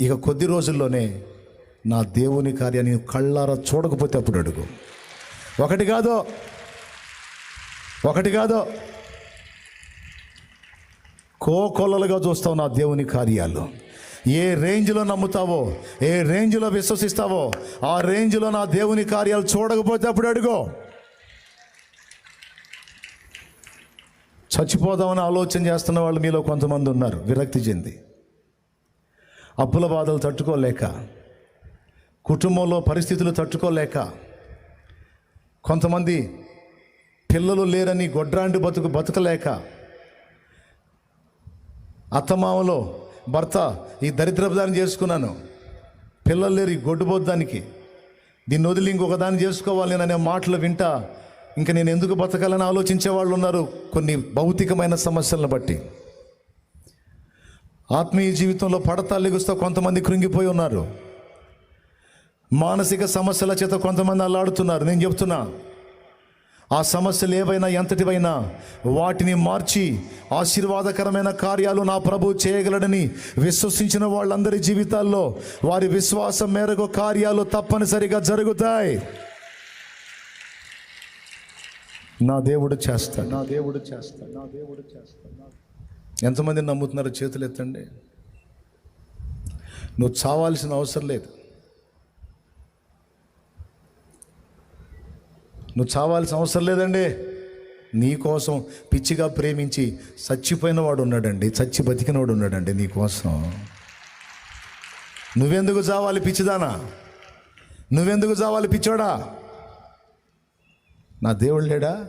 ఇక కొద్ది రోజుల్లోనే నా దేవుని కార్యాన్ని కళ్ళారా చూడకపోతే అప్పుడు అడుగు. ఒకటి కాదో. ఒకటి కాదో. కోకొల్లలుగా చూస్తావు నా దేవుని కార్యాలు. ఏ రేంజ్లో నమ్ముతావో ఏ రేంజ్లో విశ్వసిస్తావో ఆ రేంజ్లో నా దేవుని కార్యాలు చూడకపోతే అప్పుడు అడుగో. చచ్చిపోదామని ఆలోచన చేస్తున్న వాళ్ళు మీలో కొంతమంది ఉన్నారు విరక్తి చెంది. అప్పుల బాధలు తట్టుకోలేక కుటుంబంలో పరిస్థితులు తట్టుకోలేక కొంతమంది పిల్లలు లేరని గొడ్రాండి బతుకు బతకలేక అత్తమామలో భర్త ఈ దరిద్రపు చేసుకున్నాను. పిల్లలు లేరు ఈ గొడ్డుబోద్దానికి దీన్ని వదిలి ఇంకొకదాన్ని చేసుకోవాలి అనే మాటలు వింటా ఇంకా నేను ఎందుకు బతకాలని ఆలోచించే వాళ్ళు ఉన్నారు కొన్ని భౌతికమైన సమస్యలను బట్టి. ఆత్మీయ జీవితంలో పడతల్లిగుస్తూ కొంతమంది కృంగిపోయి ఉన్నారు. మానసిక సమస్యల చేత కొంతమంది అల్లాడుతున్నారు. నేను చెప్తున్నా ఆ సమస్యలు ఏవైనా ఎంతటివైనా వాటిని మార్చి ఆశీర్వాదకరమైన కార్యాలు నా ప్రభు చేయగలడని విశ్వసించిన వాళ్ళందరి జీవితాల్లో వారి విశ్వాసం మేరకు కార్యాలు తప్పనిసరిగా జరుగుతాయి. నా దేవుడు చేస్తాడు. నా దేవుడు చేస్తాడు. నా దేవుడు చేస్తాడు. ఎంతమంది నమ్ముతున్నారు చేతులు ఎత్తండి. నువ్వు చావాల్సిన అవసరం లేదు. నువ్వు చావాల్సిన అవసరం లేదండి. నీకోసం పిచ్చిగా ప్రేమించి చచ్చిపోయిన వాడు ఉన్నాడండి. చచ్చి బతికినవాడు ఉన్నాడండి నీకోసం నువ్వెందుకు చావాలి పిచ్చిదానా? నువ్వెందుకు చావాలి పిచ్చోడా? నా దేవుడు లేడా?